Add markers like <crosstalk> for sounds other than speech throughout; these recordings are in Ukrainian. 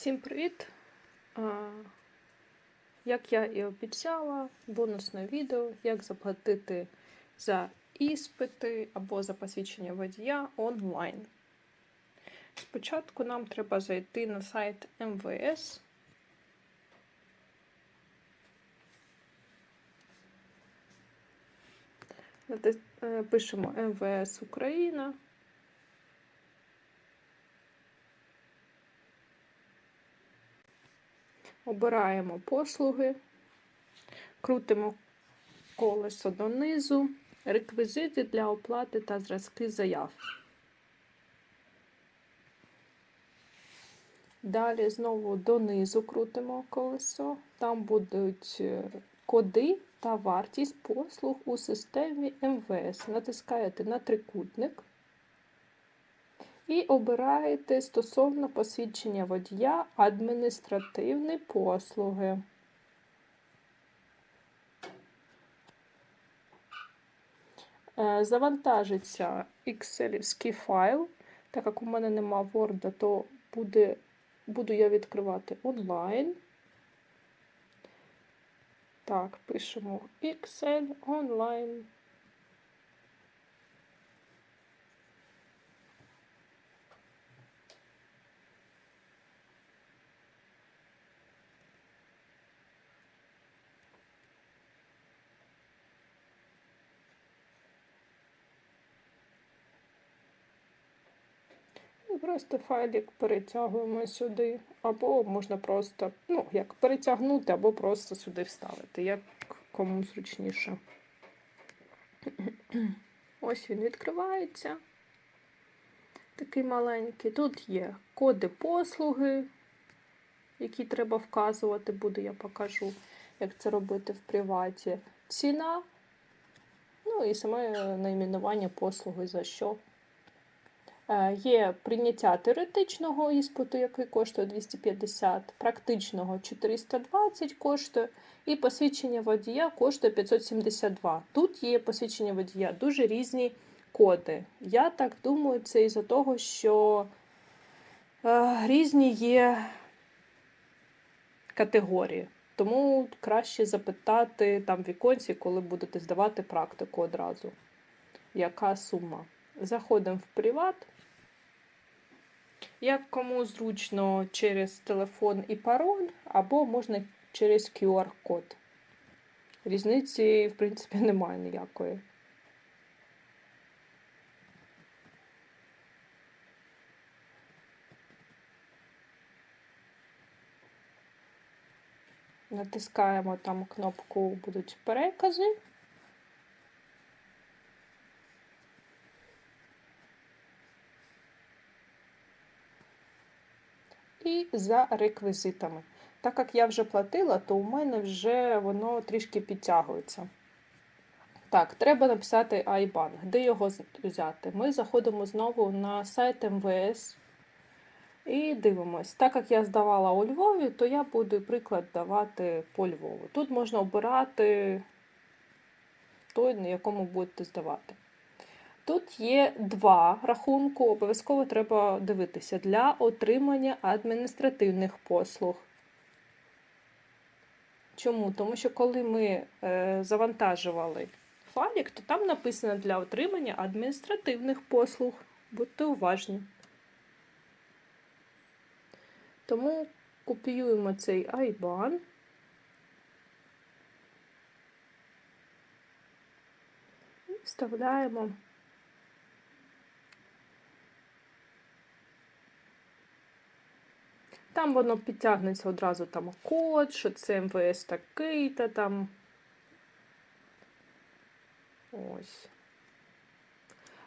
Всім привіт! Як я і обіцяла, бонусне відео, як заплатити за іспити або за посвідчення водія онлайн. Спочатку нам треба зайти на сайт МВС. Е, Пишемо МВС Україна. Обираємо послуги, крутимо колесо донизу, реквізити для оплати та зразки заяв. Далі знову донизу крутимо колесо. Там будуть е, коди та вартість послуг у системі МВС. Натискаєте на трикутник і обираєте стосовно посвідчення водія адміністративні послуги. Е, Завантажиться Excel файл. Так як у мене нема Word, то буде, буду я відкривати онлайн. Так, пишемо Excel онлайн. Просто файлик перетягуємо сюди, або можна просто, ну, як перетягнути, або просто сюди вставити, як кому зручніше. Ось він відкривається. Такий маленький. Тут є коди послуги, які треба вказувати, буду я покажу, як це робити в приваті. Ціна, ну і саме найменування послуги за що. Е, Є прийняття теоретичного іспиту, який коштує 250, практичного 420 коштує, і посвідчення водія коштує 572. Тут є посвідчення водія дуже різні коди. Я так думаю, це із-за того, що е, різні є категорії. Тому краще запитати там віконці, коли будете здавати практику одразу, яка сума. Заходимо в приват. Як кому зручно через телефон і пароль, або можна через QR-код. Різниці, в принципі, <laughs> немає ніякої. Натискаємо там кнопку Будуть перекази. І за реквізитами. Так як я вже платила, то у мене вже воно трішки підтягується. Так, треба написати IBAN. Де його взяти? Ми заходимо знову на сайт МВС і дивимось. Так як я здавала у Львові, то я буду приклад давати по Львову. Тут можна обирати той, на якому будете здавати. Тут є два рахунку, обов'язково треба дивитися для отримання адміністративних послуг. Чому? Тому що коли ми е, завантажували файлик, то там написано для отримання адміністративних послуг. Будьте уважні. Тому копіюємо цей IBAN. І вставляємо. Там воно підтягнеться одразу там код, що це МВС такий-то там. Ось.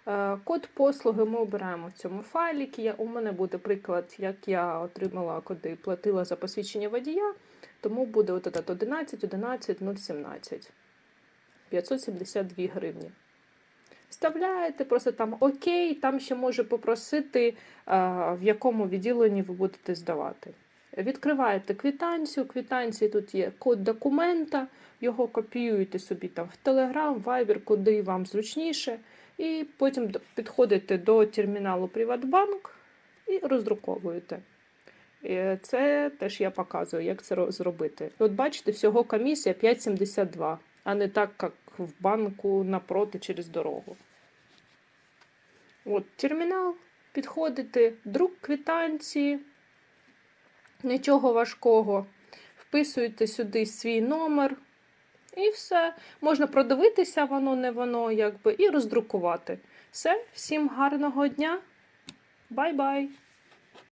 Е, Код послуги ми обираємо в цьому файлі. У мене буде приклад, як я отримала, коли платила за посвідчення водія, тому буде от 11 11 017 572 гривні. Вставляєте, просто там Окей, там ще може попросити, в якому відділенні ви будете здавати. Відкриваєте квитанцію, квитанції тут є код документа, його копіюєте собі там в Telegram, Viber, куди вам зручніше. І потім підходите до терміналу Приватбанк і роздруковуєте. Це теж я показую, як це зробити. От бачите, всього комісія 5,72, а не так, як в банку напроти через дорогу. От термінал, підходите, друк квитанції, нічого важкого. Вписуєте сюди свій номер і все. Можна продивитися, воно не воно, якби, і роздрукувати. Все, всім гарного дня. Бай-бай!